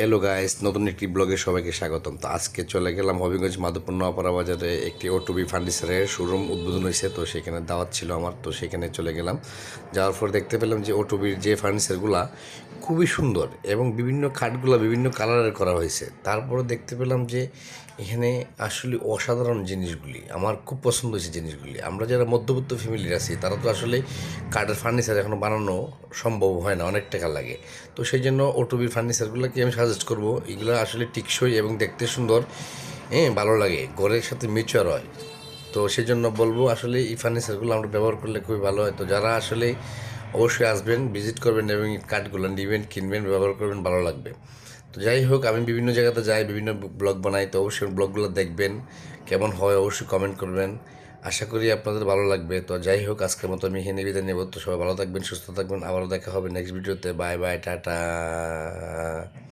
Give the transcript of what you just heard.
Hello guys নতুন একটি ব্লগে সবাইকে স্বাগতম। তো আজকে চলে গেলাম হবিগঞ্জ মাধবপুর নোয়াপাড়া বাজারে একটি ওটুবি ফার্নিচারের শোরুম উদ্বোধন হয়েছে। তো সেখানে দাওয়াত ছিল আমার, তো সেখানে চলে গেলাম। যাওয়ার পর দেখতে পেলাম যে ওটুবির যে ফার্নিচারগুলা খুবই সুন্দর এবং বিভিন্ন খাটগুলো বিভিন্ন কালারের করা হয়েছে। তারপরে দেখতে পেলাম যে এখানে আসলে অসাধারণ জিনিসগুলি, আমার খুব পছন্দ হয়েছে জিনিসগুলি। আমরা যারা মধ্যবিত্ত ফ্যামিলির আছি, তারা তো আসলে কাঠের ফার্নিচার এখনও বানানো সম্ভব হয় না, অনেক টাকা লাগে। তো সেই জন্য ওটুবির ফার্নিচারগুলোকে আমি সাজেস্ট করব, এগুলো আসলে টিকসই এবং দেখতে সুন্দর হ্যাঁ ভালো লাগে, ঘরের সাথে মিচুয়ার হয়। তো সেই জন্য বলব আসলে এই ফার্নিচারগুলো আমরা ব্যবহার করলে খুবই ভালো হয়। তো যারা আসলে অবশ্যই আসবেন ভিজিট করবেন এবং কাঠগুলো নেবেন, কিনবেন, ব্যবহার করবেন, ভালো লাগবে। তো যাই হোক, আমি বিভিন্ন জায়গাতে যাই, বিভিন্ন ব্লগ বানাই, তো অবশ্যই ব্লগগুলো দেখবেন, কেমন হয় অবশ্যই কমেন্ট করবেন। আশা করি আপনাদের ভালো লাগবে। তো যাই হোক, আজকের মতো আমি এখানে বিদায় নেব। তো সবাই ভালো থাকবেন, সুস্থ থাকবেন। আবারও দেখা হবে নেক্সট ভিডিওতে বাই বাই টাটা।